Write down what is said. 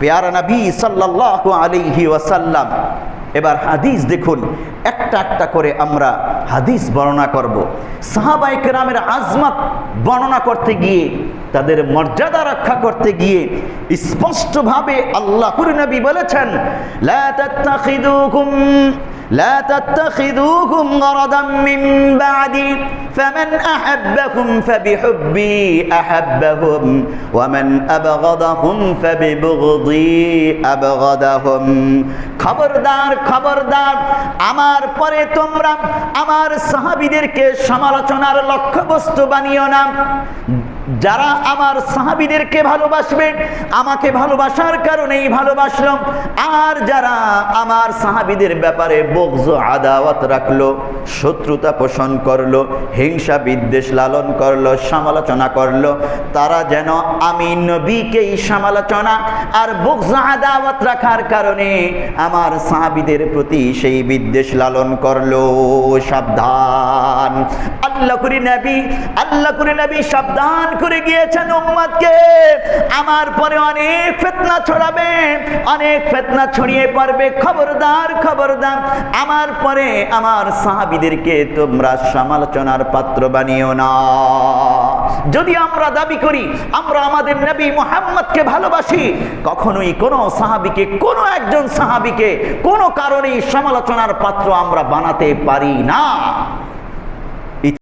পেয়ারা নবী সাল্লাহ আলিহি ওয়াসাল্লাম। এবার হাদিস দেখুন, একটা একটা করে আমরা হাদিস বর্ণনা করব। সাহাবাইক রামের আজমাত বর্ণনা করতে গিয়ে, তাদের মর্যাদা রক্ষা করতে গিয়ে স্পষ্টভাবে আল্লাহুর নবী বলেছেন, লা فمن أحبكم فبحبي أحبهم ومن أبغضهم فببغضي أبغضهم. খবরদার খবরদার। আমার পরে তোমরা আমার সাহাবিদেরকে সমালোচনার লক্ষ্যবস্তু বানিও না। যারা আমার সাহাবিদেরকে ভালোবাসবে, আমাকে ভালোবাসার কারণেই ভালোবাসলো। আর যারা আমার সাহাবিদের ব্যাপারে বগজ, আদাওয়াত রাখল, শত্রুতা পোষণ করল, হিংসা বিদ্বেষ লালন করল, সমালোচনা করল, তারা যেন আমি নবীকেই সমালোচনা আর বগজ, আদাওয়াত রাখার কারণে আমার সাহাবিদের প্রতি সেই বিদ্বেষ লালন করল, সাবধান। আল্লাহ করি নবী আল্লাহ করে নবী সাবধান করে গিয়েছেন উম্মতকে। আমার পরে অনেক ফেতনা ছড়াবে, অনেক ফেতনা ছড়িয়ে পড়বে, খবরদার খবরদার। আমার পরে আমার সাহাবিদেরকে তোমরা সমালোচনার পাত্র বানিও না। যদি আমরা দাবি করি, আমরা আমাদের নবী মোহাম্মদকে ভালোবাসি, কখনোই কোনো সাহাবিকে, কোনো একজন সাহাবিকে কোনো কারণেই সমালোচনার পাত্র আমরা বানাতে পারি না।